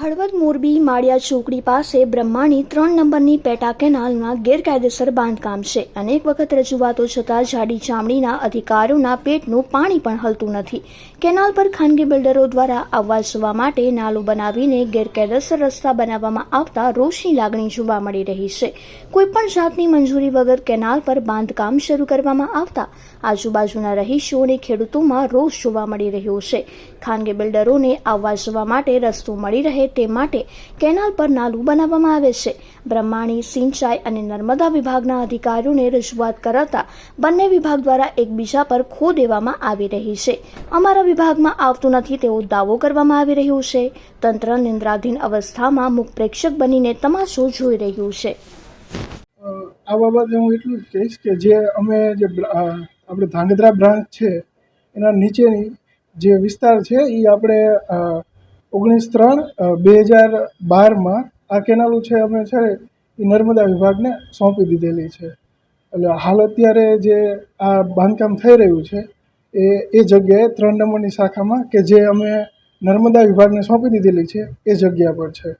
હળવદ મોરબી માળિયા ચોકડી પાસે બ્રહ્માની ત્રણ નંબરની પેટા કેનાલમાં ગેરકાયદેસર બાંધકામ છે. અનેક વખત રજૂઆતો છતાં જાડી ચામડીના અધિકારીઓના પેટનું પાણી પણ હલતું નથી. કેનાલ પર ખાનગી બિલ્ડરો દ્વારા આવવા જવા માટે નાલું બનાવીને ગેરકાયદેસર રસ્તા બનાવવામાં આવતા રોષની લાગણી જોવા મળી રહી છે. કોઈપણ જાતની મંજૂરી વગર કેનાલ પર બાંધકામ શરૂ કરવામાં આવતા આજુબાજુના રહીશો અને ખેડૂતોમાં રોષ જોવા મળી રહ્યો છે. ખાનગી બિલ્ડરોને આવવા જવા માટે રસ્તો મળી રહે તે માટે કેનાલ પર નાલું બનાવવામાં આવે છે. બ્રહ્માણી, સિંચાઈ અને નર્મદા વિભાગના અધિકારીઓને રજૂઆત કરાતા બંને વિભાગ દ્વારા એકબીજા પર ખો દેવામાં આવી રહી છે. અમારા વિભાગમાં આવતું નથી તેવો દાવો કરવામાં આવી રહ્યો છે. તંત્ર નિંદ્રાધીન અવસ્થામાં મુખ પ્રેક્ષક બનીને તમાશો જોઈ રહ્યું છે. આ બાબતે હું એટલું જ કહીશ કે જે અમે જે આપણે ધાંગધ્રા બ્રાન્ચ છે, એના નીચેની જે વિસ્તાર છે એ આપણે ઓગણીસ ત્રણ બે હજાર બારમાં આ કેનાલો છે અમે છે એ નર્મદા વિભાગને સોંપી દીધેલી છે. એટલે હાલ અત્યારે જે આ બાંધકામ થઈ રહ્યું છે, એ એ જગ્યાએ ત્રણ નંબરની શાખામાં કે જે અમે નર્મદા વિભાગને સોંપી દીધેલી છે, એ જગ્યા પર છે.